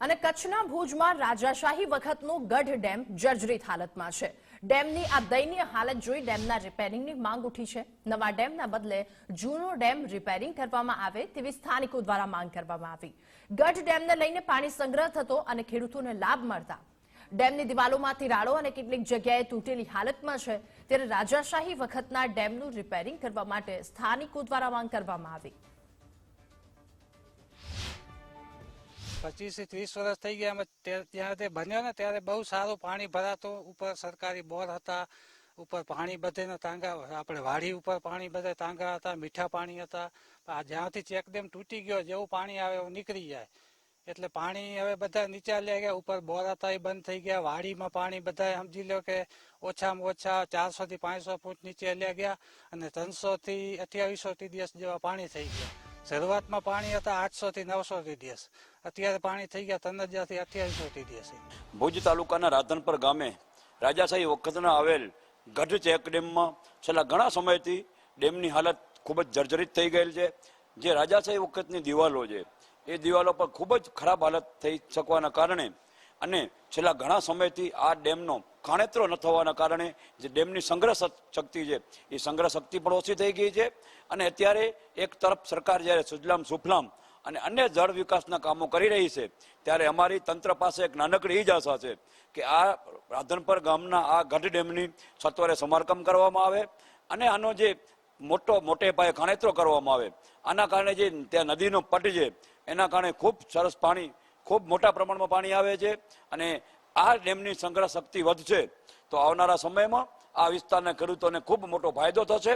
અને કચ્છના ભુજમાં રાજાશાહી વખતનો ગઢ ડેમ જર્જરિત હાલતમાં છે. ડેમની આ દયનીય હાલત જોઈ ડેમના રિપેરિંગની માંગ ઉઠી છે. નવા ડેમના બદલે જૂનો ડેમ રિપેરિંગ કરવામાં આવે તેવી સ્થાનિકો દ્વારા માંગ કરવામાં આવી. ગઢ ડેમને લઈને પાણી સંગ્રહ થતો અને ખેડૂતોને લાભ મળતા. ડેમની દિવાલોમાં તિરાડો અને કેટલીક જગ્યાએ તૂટેલી હાલતમાં છે ત્યારે રાજાશાહી વખતના ડેમનું રિપેરિંગ કરવા માટે સ્થાનિકો દ્વારા માંગ કરવામાં આવી. પચીસ ત્રીસ વર્ષ થઈ ગયા. અમે તે- ત્યારે તે બન્યો ને ત્યારે બહુ સારું પાણી ભરાતું. ઉપર સરકારી બોર હતા. ઉપર પાણી બધેના તાંગા, આપણે વાડી ઉપર પાણી બધે તાંગા હતા, મીઠા પાણી હતા. આ જ્યાંથી ચેકડેમ તૂટી ગયો, જેવું પાણી આવે એવું નીકળી જાય. એટલે પાણી હવે બધા નીચે લઈ ગયા. ઉપર બોર હતા એ બંધ થઈ ગયા. વાડીમાં પાણી બધા સમજી લો કે ઓછામાં ઓછા ચારસો થી પાંચસો ફૂટ નીચે લઈ ગયા અને ત્રણસો થી અઠ્યાવીસો ટીડીએસ જેવા પાણી થઈ ગયા. શરૂઆતમાં પાણી હતા આઠસો થી નવસો ટીડીએસ અત્યારે પાણી થઈ ગયા હજારથી અઠ્યાવીસો ટીડીએસ ભુજ તાલુકાના રાધનપર ગામે રાજાશાહી વખતના આવેલ ગઢ ચેક ડેમમાં છેલ્લા ઘણા સમયથી ડેમની હાલત ખૂબ જ જર્જરિત થઈ ગયેલ છે. જે રાજાશાહી વખતની દિવાલો છે, એ દિવાલો પર ખૂબ જ ખરાબ હાલત થઈ શકવાના કારણે અને છેલ્લા ઘણા સમયથી આ ડેમનો ખાણેતરો ન થવાના કારણે જે ડેમની સંગ્રહ શક્તિ છે, એ સંગ્રહ શક્તિ પણ ઓછી થઈ ગઈ છે. અને અત્યારે એક તરફ સરકાર જ્યારે સુજલામ, સુફલામ અને અન્ય જળ વિકાસના કામો કરી રહી છે, ત્યારે અમારી તંત્ર પાસે એક નાનકડી જ આશા છે કે આ રાધનપર ગામના આ ગઢ ડેમની સત્વરે સમારકામ કરવામાં આવે અને આનો જે મોટો, મોટે પાયે ખાણેતરો કરવામાં આવે. આના કારણે જે ત્યાં નદીનો પટ છે, એના કારણે ખૂબ સરસ પાણી ખૂબ મોટા પ્રમાણમાં પાણી આવે છે અને આ ડેમની સંગ્રહ શક્તિ વધશે. તો આવનારા સમયમાં આ વિસ્તારના ખેડૂતોને ખૂબ મોટો ફાયદો થશે.